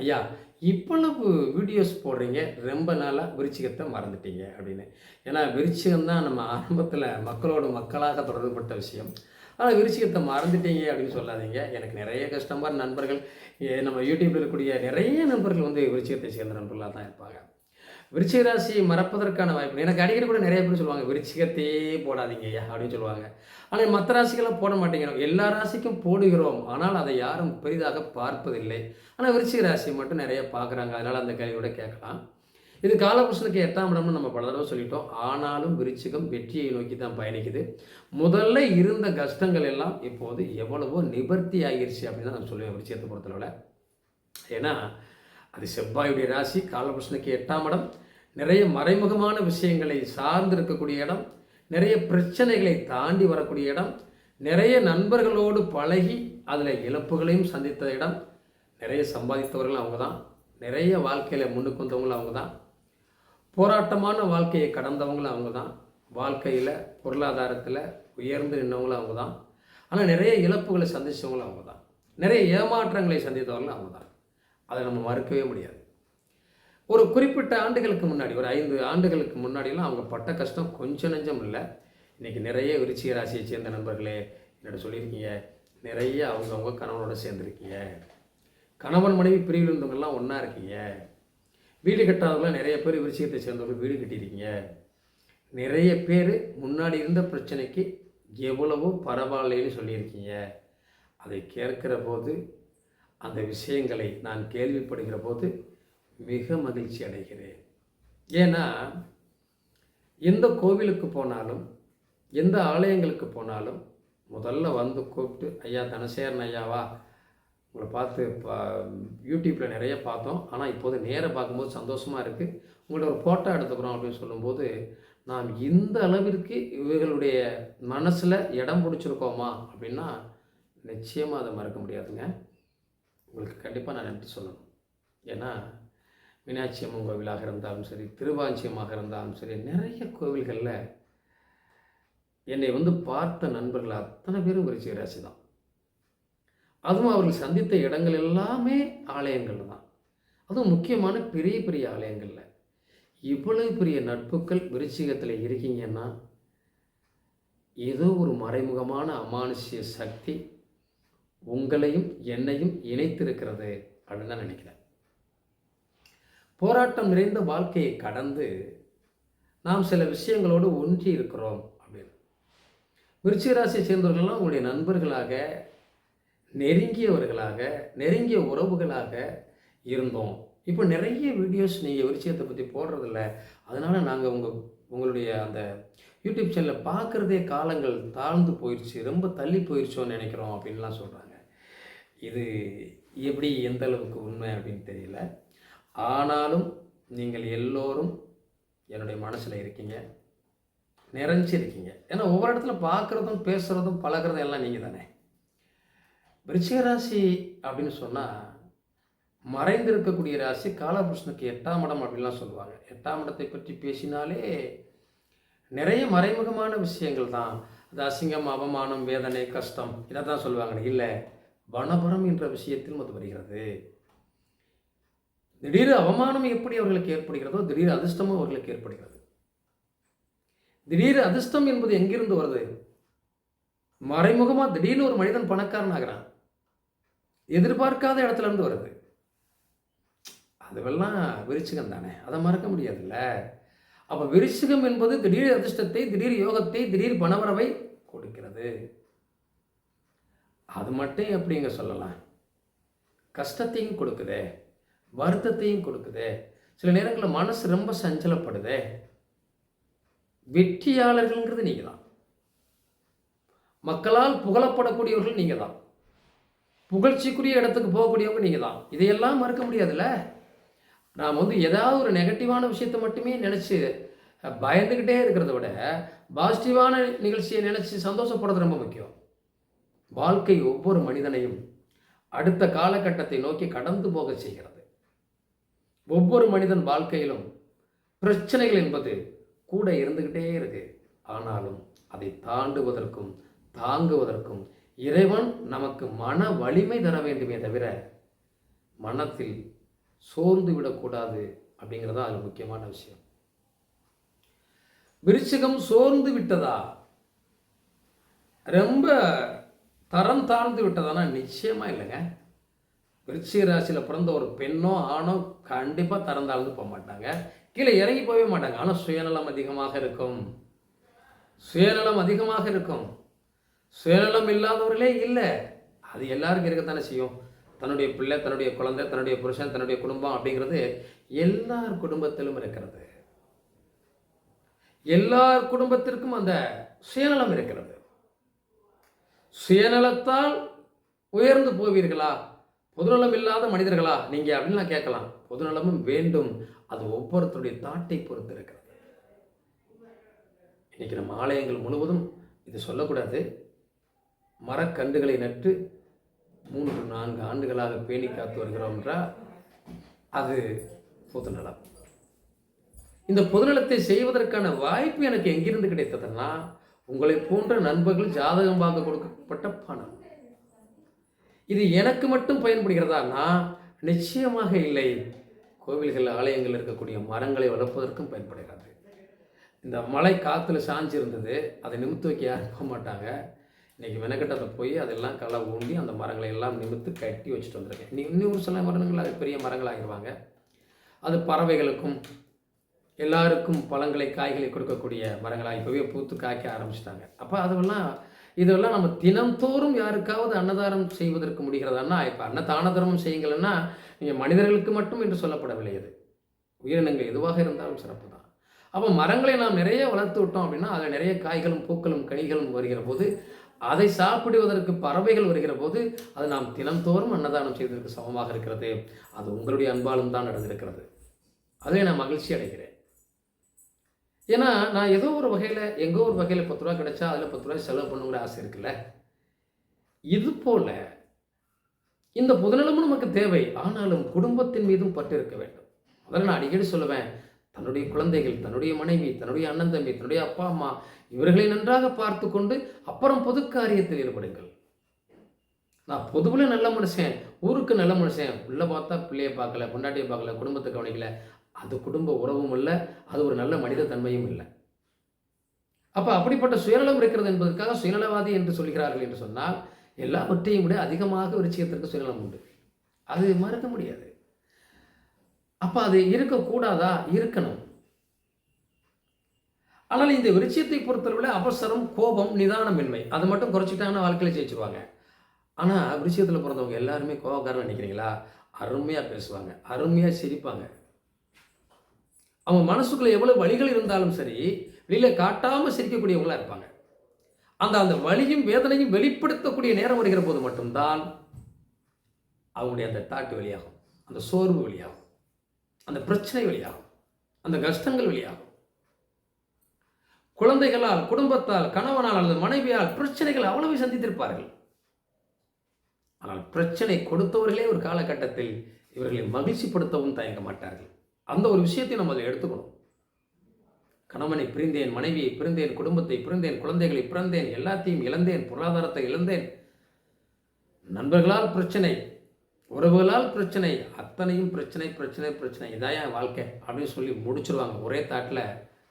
ஐயா இவ்வளவு வீடியோஸ் போடுறீங்க ரொம்ப நாளாக விருச்சிகத்தை மறந்துட்டீங்க அப்படின்னு. ஏன்னா விருச்சிகம் தான் நம்ம ஆரம்பத்தில் மக்களோட மக்களாக தொடர்புபட்ட விஷயம். ஆனால் விருச்சிகத்தை மறந்துட்டீங்க அப்படின்னு சொல்லாதீங்க. எனக்கு நிறைய கஸ்டமர் நண்பர்கள் நம்ம யூடியூப்பில் இருக்கக்கூடிய நிறைய நண்பர்கள் வந்து விருச்சிகத்தை சேர்ந்த நண்பர்களாக தான் இருப்பாங்க. விருச்சிக ராசியை மறப்பதற்கான வாய்ப்பு. எனக்கு அடிக்கடி கூட நிறைய பேர் சொல்லுவாங்க விருச்சிகத்தையே போடாதீங்க ஐயா அப்படின்னு சொல்லுவாங்க. ஆனால் மற்ற ராசிக்கெல்லாம் போட மாட்டேங்கிறோம் எல்லா ராசிக்கும் போடுகிறோம். ஆனால் அதை யாரும் பெரிதாக பார்ப்பதில்லை. ஆனால் விருச்சிக ராசி மட்டும் நிறைய பார்க்குறாங்க. அதனால் அந்த கேள்வியோட கேட்கலாம். இது காலபுருஷனுக்கு எட்டாம் இடம்னு நம்ம பல தடவை சொல்லிட்டோம். ஆனாலும் விருச்சிகம் வெற்றியை நோக்கி தான் பயணிக்குது. முதல்ல இருந்த கஷ்டங்கள் எல்லாம் இப்போது எவ்வளவோ நிவர்த்தி ஆகிருச்சு அப்படின்னு தான் நான் சொல்லுவேன் விருச்சிகத்தை பொறுத்தளவில். ஏன்னா அது செவ்வாயுடைய ராசி காலபுருஷனுக்கு எட்டாம் இடம். நிறைய மறைமுகமான விஷயங்களை சார்ந்து இருக்கக்கூடிய இடம். நிறைய பிரச்சனைகளை தாண்டி வரக்கூடிய இடம். நிறைய நண்பர்களோடு பழகி அதில் இழப்புகளையும் சந்தித்த இடம். நிறைய சம்பாதித்தவர்கள் அவங்க தான் நிறைய வாழ்க்கையில் முன்னுக்கு வந்தவங்களும் அவங்க தான் போராட்டமான வாழ்க்கையை கடந்தவங்களும் அவங்க தான் வாழ்க்கையில் பொருளாதாரத்தில் உயர்ந்து நின்றவங்களும் அவங்க தான் ஆனால் நிறைய இழப்புகளை சந்தித்தவங்களும் அவங்க தான் நிறைய ஏமாற்றங்களை சந்தித்தவர்களும் அவங்க தான் அதை நம்ம மறுக்கவே முடியாது. ஒரு குறிப்பிட்ட ஆண்டுகளுக்கு முன்னாடி ஒரு ஐந்து ஆண்டுகளுக்கு முன்னாடிலாம் அவங்க பட்ட கஷ்டம் கொஞ்சம் நெஞ்சம் இல்லை. இன்றைக்கி நிறைய விருச்சிக ராசியை சேர்ந்த நண்பர்களே என்னோட சொல்லியிருக்கீங்க. நிறைய அவங்கவுங்க கணவனோட சேர்ந்துருக்கீங்க. கணவன் மனைவி பிரிவில் இருந்தவங்கெல்லாம் ஒன்றா இருக்கீங்க. வீடு கட்டாதவங்களாம் நிறைய பேர் விருச்சிகத்தை சேர்ந்தவங்க வீடு கட்டியிருக்கீங்க. நிறைய பேர் முன்னாடி இருந்த பிரச்சனைக்கு எவ்வளவோ பரவாயில்லைன்னு சொல்லியிருக்கீங்க. அதை கேட்குற போது அந்த விஷயங்களை நான் கேள்விப்படுகிற போது மிக மகிழ்ச்சி அடைகிறேன். ஏன்னா எந்த கோவிலுக்கு போனாலும் எந்த ஆலயங்களுக்கு போனாலும் முதல்ல வந்து கூப்பிட்டு ஐயா தனசேரன் ஐயாவா உங்களை பார்த்து பா யூடியூப்பில் நிறைய பார்த்தோம். ஆனால் இப்போது நேராக பார்க்கும்போது சந்தோஷமாக இருக்குது உங்களோட ஒரு ஃபோட்டோ எடுத்துக்கிறோம் அப்படின்னு சொல்லும்போது நாம் இந்த அளவிற்கு இவர்களுடைய மனசில் இடம் பிடிச்சிருக்கோமா? அப்படின்னா நிச்சயமாக அதை மறக்க முடியாதுங்க. உங்களுக்கு கண்டிப்பாக நான் நன்றி சொல்லணும். ஏன்னா மீனாட்சி அம்மன் கோவிலாக இருந்தாலும் சரி திருவாஞ்சியமாக இருந்தாலும் சரி நிறைய கோவில்களில் என்னை வந்து பார்த்த நண்பர்கள் அத்தனை பேரும் விருச்சிக ராசி தான். அதுவும் அவர்கள் சந்தித்த இடங்கள் எல்லாமே ஆலயங்கள் தான். அதுவும் முக்கியமான பெரிய பெரிய ஆலயங்களில். இவ்வளவு பெரிய நட்புகள் விருச்சிகத்தில் இருக்கீங்கன்னா ஏதோ ஒரு மறைமுகமான அமானுஷ்ய சக்தி உங்களையும் என்னையும் இணைத்திருக்கிறது அப்படின்னு தான் நினைக்கிறேன். போராட்டம் நிறைந்த வாழ்க்கையை கடந்து நாம் சில விஷயங்களோடு ஒன்றி இருக்கிறோம் அப்படின்னு. விருச்சிக ராசியை சேர்ந்தவர்கள்லாம் உங்களுடைய நண்பர்களாக நெருங்கியவர்களாக நெருங்கிய உறவுகளாக இருந்தோம். இப்போ நிறைய வீடியோஸ் நீங்கள் விருச்சிகத்தை பற்றி போடுறதில்ல. அதனால் நாங்கள் உங்கள் உங்களுடைய அந்த யூடியூப் சேனலில் பார்க்குறதே காலங்கள் தாழ்ந்து போயிடுச்சு ரொம்ப தள்ளி போயிடுச்சோன்னு நினைக்கிறோம் அப்படின்லாம் சொல்கிறாங்க இது எப்படி எந்த அளவுக்கு உண்மை அப்படின்னு தெரியல. ஆனாலும் நீங்கள் எல்லோரும் என்னுடைய மனசில் இருக்கீங்க. நிறைஞ்சிருக்கீங்க. ஏன்னா ஒவ்வொரு இடத்துல பார்க்குறதும் பேசுகிறதும் பழகிறதும் எல்லாம் நீங்கள் தானே. விருச்சிகராசி அப்படின்னு சொன்னால் மறைந்திருக்கக்கூடிய ராசி காலபுருஷனுக்கு எட்டாம் இடம் அப்படின்லாம் சொல்லுவாங்க. எட்டாம் இடத்தை பற்றி பேசினாலே நிறைய மறைமுகமான விஷயங்கள் தான். அது அசிங்கம் அவமானம் வேதனை கஷ்டம் இதை தான் சொல்லுவாங்க இல்லை. வனபுரம் என்ற விஷயத்தில் அது வருகிறது. திடீர் அவமானம் எப்படி அவர்களுக்கு ஏற்படுகிறதோ திடீர் அதிர்ஷ்டமும் அவர்களுக்கு ஏற்படுகிறது. திடீர் அதிர்ஷ்டம் என்பது எங்கிருந்து வருது? மறைமுகமாக திடீர்னு ஒரு மனிதன் பணக்காரன் ஆகிறான் எதிர்பார்க்காத இடத்துல இருந்து வருது. அதுவெல்லாம் விருச்சிகம் தானே? அதை மறக்க முடியாதுல்ல? அப்போ விருச்சிகம் என்பது திடீர் அதிர்ஷ்டத்தை திடீர் யோகத்தை திடீர் பணவரவை கொடுக்கிறது. அது மட்டும் எப்படிங்க சொல்லலாம்? கஷ்டத்தையும் கொடுக்குதே வருத்தத்தையும் கொடுக்குதே. சில நேரங்களில் மனசு ரொம்ப சஞ்சலப்படுதே. வெற்றியாளர்கள்ங்கிறது நீங்கள் தான் மக்களால் புகழப்படக்கூடியவர்கள் நீங்கள் தான் புகழ்ச்சிக்குரிய இடத்துக்கு போகக்கூடியவங்க நீங்கள் தான் இதையெல்லாம் மறுக்க முடியாதுல்ல? நாம் வந்து ஏதாவது ஒரு நெகட்டிவான விஷயத்தை மட்டுமே நினச்சி பயந்துக்கிட்டே இருக்கிறத விட பாசிட்டிவான நிகழ்ச்சியை நினச்சி சந்தோஷப்படுறது ரொம்ப முக்கியம். வாழ்க்கை ஒவ்வொரு மனிதனையும் அடுத்த காலகட்டத்தை நோக்கி கடந்து போக செய்கிறது. ஒவ்வொரு மனிதன் வாழ்க்கையிலும் பிரச்சனைகள் என்பது கூட இருந்துக்கிட்டே இருக்கு. ஆனாலும் அதை தாண்டுவதற்கும் தாங்குவதற்கும் இறைவன் நமக்கு மன வலிமை தர வேண்டுமே தவிர மனத்தில் சோர்ந்து விடக்கூடாது அப்படிங்கிறது தான் அதில் முக்கியமான விஷயம். விருச்சிகம் சோர்ந்து விட்டதா? ரொம்ப தரம் தாழ்ந்து விட்டதானா? நிச்சயமாக இல்லைங்க. விருச்சிக ராசியில் பிறந்த ஒரு பெண்ணோ ஆணோ கண்டிப்பாக தரம் தாழ்ந்து போக மாட்டாங்க. கீழே இறங்கி போகவே மாட்டாங்க. ஆனால் சுயநலம் அதிகமாக இருக்கும். சுயநலம் அதிகமாக இருக்கும். சுயநலம் இல்லாதவர்களே இல்லை. அது எல்லாருக்கும் இருக்கத்தானே செய்யும். தன்னுடைய பிள்ளை தன்னுடைய குழந்தை தன்னுடைய புருஷன் தன்னுடைய குடும்பம் அப்படிங்கிறது எல்லார் குடும்பத்திலும் இருக்கிறது. எல்லார் குடும்பத்திற்கும் அந்த சுயநலம் இருக்கிறது. சுயநலத்தால் உயர்ந்து போவீர்களா? பொதுநலம் இல்லாத மனிதர்களா? நீங்க அப்படின்னு நான் கேட்கலாம். பொதுநலமும் வேண்டும். அது ஒவ்வொருத்தருடைய தாட்டை பொறுத்து இருக்கிறது. இன்னைக்கு நம்ம ஆலயங்கள் முழுவதும் இது சொல்லக்கூடாது. மரக்கன்றுகளை நட்டு மூன்று நான்கு ஆண்டுகளாக பேணி காத்து வருகிறோம் என்றால் அது பொதுநலம். இந்த பொதுநலத்தை செய்வதற்கான வாய்ப்பு எனக்கு எங்கிருந்து கிடைத்ததுன்னா உங்களை போன்ற நண்பர்கள் ஜாதகம் பார்க்க கொடுக்கப்பட்ட பணம். இது எனக்கு மட்டும் பயன்படுகிறதானா நிச்சயமாக இல்லை. கோவில்கள் ஆலயங்கள் இருக்கக்கூடிய மரங்களை வளர்ப்பதற்கும் பயன்படுகிறது. இந்த மலை காற்றுல சாஞ்சிருந்தது. அதை நிமித்து வைக்க யாரும் போக மாட்டாங்க. இன்னைக்கு மெனக்கட்டத்தை போய் அதெல்லாம் களை ஊண்டி அந்த மரங்களை எல்லாம் நிமித்து கட்டி வச்சுட்டு வந்திருக்கேன். இன்னும் இன்னும் சில மரங்கள் அது பெரிய மரங்கள் ஆகிடுவாங்க அது பறவைகளுக்கும் எல்லாருக்கும் பழங்களை காய்களை கொடுக்கக்கூடிய மரங்களாக இப்போவே பூத்து காய்க்க ஆரம்பிச்சிட்டாங்க. அப்போ அதெல்லாம் இதெல்லாம் நம்ம தினம்தோறும் யாருக்காவது அன்னதானம் செய்வதற்கு முடிகிறதான்னா இப்போ அன்னதான தர்மம் செய்யுங்களன்னா நீங்கள் மனிதர்களுக்கு மட்டும் என்று சொல்லப்படவில்லை அது. உயிரினங்கள் எதுவாக இருந்தாலும் சிறப்பு தான். அப்போ மரங்களை நாம் நிறைய வளர்த்து விட்டோம் அப்படின்னா அதில் நிறைய காய்களும் பூக்களும் கனிகளும் வருகிற போது அதை சாப்பிடுவதற்கு பறவைகள் வருகிற போது அது நாம் தினம்தோறும் அன்னதானம் செய்வதற்கு சமமாக இருக்கிறது. அது உங்களுடைய அன்பாலும் தான் நடந்திருக்கிறது. அதிலே நான் மகிழ்ச்சி அடைகிறேன். ஏன்னா நான் ஏதோ ஒரு வகையில் எங்கோ ஒரு வகையில் பத்து ரூபா கிடைச்சா அதில் பத்து ரூபாய் செலவு பண்ணுங்கிற ஆசை இருக்குல்ல? இது போல் இந்த புதுநலமும் நமக்கு தேவை. ஆனாலும் குடும்பத்தின் மீதும் பட்டு இருக்க வேண்டும். அதில் நான் அடிக்கடி சொல்லுவேன். தன்னுடைய குழந்தைகள் தன்னுடைய மனைவி தன்னுடைய அண்ணன் தம்பி தன்னுடைய அப்பா அம்மா இவர்களை நன்றாக பார்த்து கொண்டு அப்புறம் பொது காரியத்தில் ஈடுபடுங்கள். நான் பொதுவில் நல்ல மனுஷன் ஊருக்கு நல்ல மனுஷன். உள்ளே பார்த்தா பிள்ளையை பார்க்கல பொண்டாட்டியை பார்க்கல குடும்பத்தை கவனிக்கல. அது குடும்ப உறவும் இல்லை அது ஒரு நல்ல மனித தன்மையும் இல்லை. அப்போ அப்படிப்பட்ட சுயநலம் இருக்கிறது என்பதற்காக சுயநலவாதி என்று சொல்கிறார்கள் என்று சொன்னால் எல்லாவற்றையும் விட அதிகமாக விருச்சிகத்திற்கு சுயநலம் உண்டு. அது மறுக்க முடியாது. அப்போ அது இருக்கக்கூடாதா? இருக்கணும். ஆனால் இந்த விருச்சியத்தை பொறுத்தளவில் அவசரம் கோபம் நிதானமின்மை அதை மட்டும் குறைச்சிட்டாங்கன்னா வாழ்க்கையில் ஜெயிச்சுவாங்க ஆனால் விருச்சியத்தில் பிறந்தவங்க எல்லாருமே கோபக்காரன் நினைக்கிறீங்களா? அருமையாக பேசுவாங்க அருமையாக சிரிப்பாங்க. அவங்க மனசுக்குள்ள எவ்வளோ வழிகள் இருந்தாலும் சரி வெளியில் காட்டாமல் சிரிக்கக்கூடியவங்களாக இருப்பாங்க. அந்த அந்த வலியும் வேதனையும் வெளிப்படுத்தக்கூடிய நேரம் வருகிற போது மட்டும்தான் அவங்களுடைய அந்த தாட்டு வெளியாகும் அந்த சோர்வு வெளியாகும் அந்த பிரச்சனை வெளியாகும் அந்த கஷ்டங்கள் வெளியாகும். குழந்தைகளால் குடும்பத்தால் கணவனால் அல்லது மனைவியால் பிரச்சனைகள் அவ்வளவு சந்தித்திருப்பார்கள். ஆனால் பிரச்சனை கொடுத்தவர்களே ஒரு காலகட்டத்தில் இவர்களை மகிழ்ச்சிப்படுத்தவும் தயங்க மாட்டார்கள். அந்த ஒரு விஷயத்தை நம்ம அதில் எடுத்துக்கணும். கணவனை பிரிந்தேன் மனைவியை பிரிந்தேன் குடும்பத்தை பிரிந்தேன் குழந்தைகளை பிறந்தேன் எல்லாத்தையும் இழந்தேன் பொருளாதாரத்தை இழந்தேன். நண்பர்களால் பிரச்சனை உறவுகளால் பிரச்சனை அத்தனையும் பிரச்சனை பிரச்சனை பிரச்சனை. இதான் என் வாழ்க்கை அப்படின்னு சொல்லி முடிச்சிருவாங்க. ஒரே தாட்டில்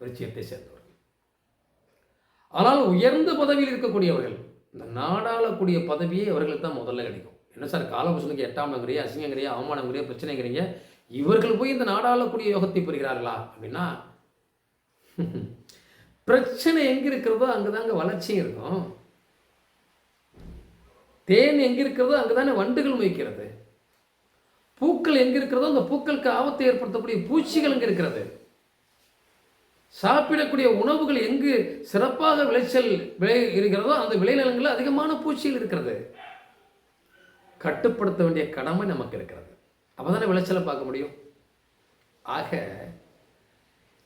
விருச்சியத்தை சேர்ந்தவர்கள். ஆனால் உயர்ந்த பதவியில் இருக்கக்கூடியவர்கள் இந்த நாடாளக்கூடிய பதவியே அவர்களுக்கு தான் முதல்ல கிடைக்கும். என்ன சார் காலபுஷனுக்கு எட்டாமங்கிறிய அசிங்கங்கிறியா அவமானங்கிறியா பிரச்சனைங்கிறீங்க? இவர்கள் போய் இந்த நாடாளக்கூடிய யோகத்தை பெறுகிறார்களா அப்படின்னா பிரச்சனை எங்க இருக்கிறதோ அங்கதாங்க வளர்ச்சியும் இருக்கும். தேன் எங்க இருக்கிறதோ அங்கதானே வண்டுகள் மொய்க்கிறது. பூக்கள் எங்க இருக்கிறதோ அந்த பூக்களுக்கு ஆபத்தை ஏற்படுத்தக்கூடிய பூச்சிகள் எங்க இருக்கிறது. சாப்பிடக்கூடிய உணவுகள் எங்கு சிறப்பாக விளைச்சல் விளை இருக்கிறதோ அந்த விளைநிலங்களில் அதிகமான பூச்சிகள் இருக்கிறது. கட்டுப்படுத்த வேண்டிய கடமை நமக்கு இருக்கிறது. அப்போ தானே விளைச்சலை பார்க்க முடியும்? ஆக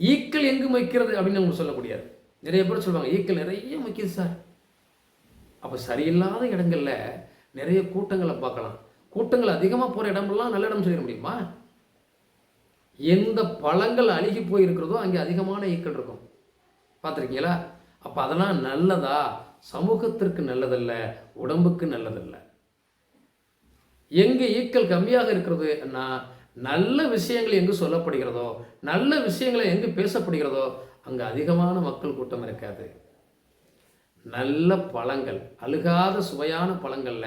ஈக்கள் எங்கு மொய்க்கிறது அப்படின்னு நம்ம சொல்லக்கூடியாது நிறைய பேர் சொல்லுவாங்க ஈக்கள் நிறைய மொய்க்குது சார். அப்போ சரியில்லாத இடங்கள்ல நிறைய கூட்டங்களை பார்க்கலாம். கூட்டங்கள் அதிகமாக போகிற இடமெல்லாம் நல்ல இடம் சொல்லிட முடியுமா? எந்த பழங்கள் அழுகி போயிருக்கிறதோ அங்கே அதிகமான ஈக்கள் இருக்கும். பார்த்துருக்கீங்களா? அப்போ அதெல்லாம் நல்லதா? சமூகத்திற்கு நல்லதல்ல உடம்புக்கு நல்லதல்ல. எங்கே ஈக்கள் கம்மியாக இருக்கிறதுன்னா நல்ல விஷயங்கள் எங்கு சொல்லப்படுகிறதோ நல்ல விஷயங்களை எங்கு பேசப்படுகிறதோ அங்கே அதிகமான மக்கள் கூட்டம் இருக்காது. நல்ல பழங்கள் அழுகாத சுவையான பழங்கள்ல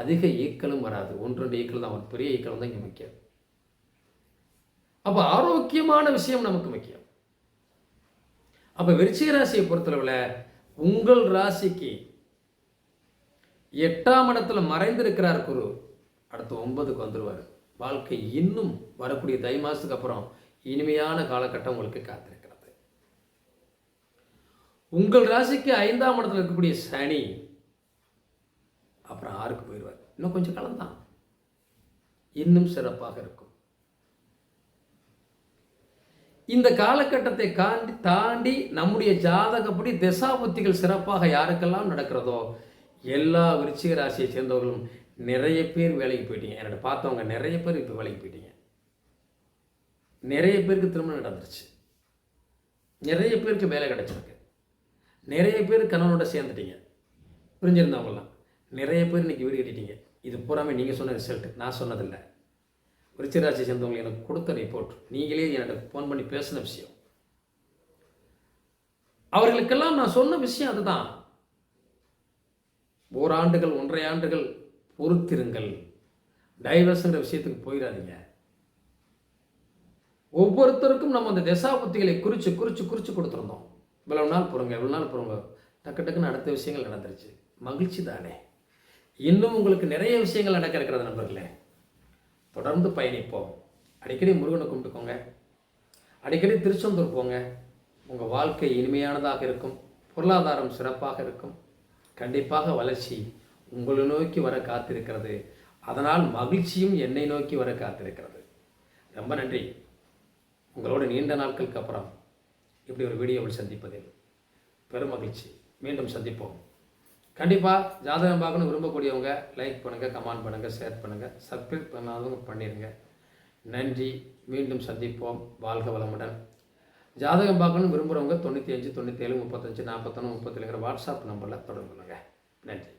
அதிக ஈக்களும் வராது. ஒன்று ரெண்டு ஈக்கள் தான் ஒரு பெரிய ஈக்கள் தான் இங்கே முக்கியம். அப்போ ஆரோக்கியமான விஷயம் நமக்கு முக்கியம். அப்போ விருச்சிக ராசியை பொறுத்தளவில் உங்கள் ராசிக்கு எட்டாம் இடத்துல மறைந்திருக்கிறார் குரு. அடுத்து ஒன்பதுக்கு வந்துடுவார் வாழ்க்கை இன்னும் வரக்கூடிய தை மாதத்துக்கு அப்புறம் இனிமையான காலகட்டம் உங்களுக்கு காத்திருக்கிறது. உங்கள் ராசிக்கு ஐந்தாம் இடத்துல இருக்கக்கூடிய சனி அப்புறம் ஆறுக்கு போயிடுவார் இன்னும் கொஞ்சம் காலம் தான். இன்னும் சிறப்பாக இருக்கும். இந்த காலகட்டத்தை காண்டி தாண்டி நம்முடைய ஜாதகப்படி திசாபுத்திகள் சிறப்பாக யாருக்கெல்லாம் நடக்கிறதோ எல்லா விருச்சிக ராசியை சேர்ந்தவர்களும் நிறைய பேர் வேலைக்கு போயிட்டீங்க. என்னோட பார்த்தவங்க நிறைய பேர் இப்போ வேலைக்கு போயிட்டீங்க. நிறைய பேருக்கு திருமணம் நடந்துருச்சு. நிறைய பேருக்கு வேலை கிடைச்சிருக்கு. நிறைய பேர் கணவனோட சேர்ந்துட்டீங்க. புரிஞ்சிருந்தவங்களாம் நிறைய பேர் இன்னைக்கு வீடு கட்டிட்டீங்க. இது பூராமே நீங்கள் சொன்ன ரிசல்ட் நான் சொன்னதில்லை. விருச்சிகராசி சேர்ந்தவங்க எனக்கு கொடுத்த ரிப்போர்ட் நீங்களே என்னோட ஃபோன் பண்ணி பேசின விஷயம். அவர்களுக்கெல்லாம் நான் சொன்ன விஷயம் அதுதான். ஓராண்டுகள் ஒன்றரை ஆண்டுகள் பொறுத்திருங்கள். டைவர்ஸுங்கிற விஷயத்துக்கு போயிடாதீங்க. ஒவ்வொருத்தருக்கும் நம்ம அந்த தசாபுத்திகளை குறித்து குறித்து குறித்து கொடுத்துருந்தோம். இவ்வளவு நாள் போகிறோங்க இவ்வளோ நாள் போகிறோங்க டக்கு டக்குன்னு அடுத்த விஷயங்கள் நடந்துருச்சு. மகிழ்ச்சி தானே. இன்னும் உங்களுக்கு நிறைய விஷயங்கள் நடக்க இருக்கிறது நண்பர்களே. தொடர்ந்து பயணிப்போம். அடிக்கடி முருகனை கும்பிட்டுக்கோங்க அடிக்கடி திருச்செந்தூர் போங்க. உங்கள் வாழ்க்கை இனிமையானதாக இருக்கும். பொருளாதாரம் சிறப்பாக இருக்கும். கண்டிப்பாக வளர்ச்சி உங்களை நோக்கி வர காத்திருக்கிறது. அதனால் மகிழ்ச்சியும் என்னை நோக்கி வர காத்திருக்கிறது. ரொம்ப நன்றி. உங்களோட நீண்ட நாட்களுக்கு அப்புறம் இப்படி ஒரு வீடியோவில் சந்திப்பதில் பெரும் மகிழ்ச்சி. மீண்டும் சந்திப்போம். கண்டிப்பாக ஜாதகம் பார்க்கணும் விரும்பக்கூடியவங்க லைக் பண்ணுங்கள் கமெண்ட் பண்ணுங்கள் ஷேர் பண்ணுங்கள் சப்ஸ்கிரைப் பண்ணாதவங்க பண்ணிடுங்க நன்றி. மீண்டும் சந்திப்போம். வாழ்க வளமுடன். ஜாதகம் பார்க்கணும் விரும்புகிறவங்க தொண்ணூற்றி அஞ்சு தொண்ணூற்றி ஏழு முப்பத்தஞ்சு நாற்பத்தொன்று முப்பத்தேழுங்கிற வாட்ஸ்அப் நம்பரில் தொடர்பு கொள்ளுங்கள் நன்றி.